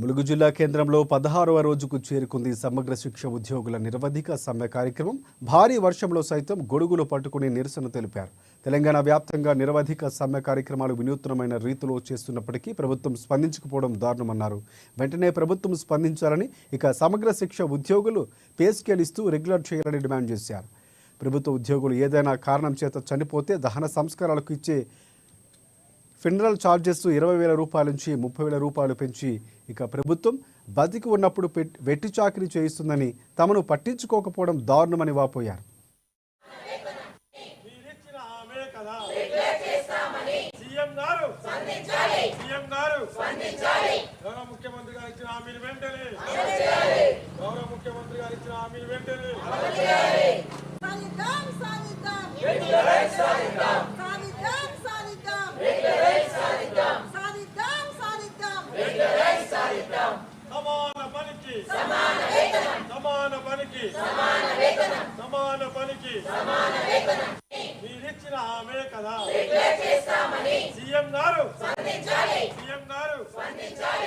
ములుగు జిల్లా కేంద్రంలో పదహారవ రోజుకు చేరుకుంది సమగ్ర శిక్ష ఉద్యోగుల నిరవధిక సమ్మె కార్యక్రమం. భారీ వర్షంలో సైతం గొడుగులు పట్టుకుని నిరసన తెలిపారు. తెలంగాణ వ్యాప్తంగా నిరవధిక సమ్మె కార్యక్రమాలు వినూత్నమైన రీతిలో చేస్తున్నప్పటికీ ప్రభుత్వం స్పందించకపోవడం దారుణమన్నారు. వెంటనే ప్రభుత్వం స్పందించాలని ఇక సమగ్ర శిక్ష ఉద్యోగులు పే స్కేల్ ఇస్తూ రెగ్యులర్ చేయాలని డిమాండ్ చేశారు. ప్రభుత్వ ఉద్యోగులు ఏదైనా కారణం చేత చనిపోతే దహన సంస్కారాలకు ఇచ్చే ఫినరల్ ఛార్జెస్ ఇరవై వేల రూపాయల నుంచి ముప్పై వేల రూపాయలు పెంచి ఇక ప్రభుత్వం బతికి ఉన్నప్పుడు వెట్టి చాకిరీ చేయిస్తుందని తమను పట్టించుకోకపోవడం దారుణమని వాపోయారు. మీరిచ్చిన హామీ కదా. సీఎం గారు సీఎం గారు గౌరవ ముఖ్యమంత్రి గారు ఇచ్చిన హామీని వెంటనే. గౌరవ ముఖ్యమంత్రి గారు ఇచ్చిన హామీని వెంటనే. సమాన పనికి. సమాన వేతనం. సమాన పనికి. సమాన వేతనం. సమాన పనికి. సమాన వేతనం. మీరిచ్చిన హామీ కదా. డిక్లేర్ చేస్తామని. సీఎం గారు. స్పందించాలి. సీఎం గారు. స్పందించాలి.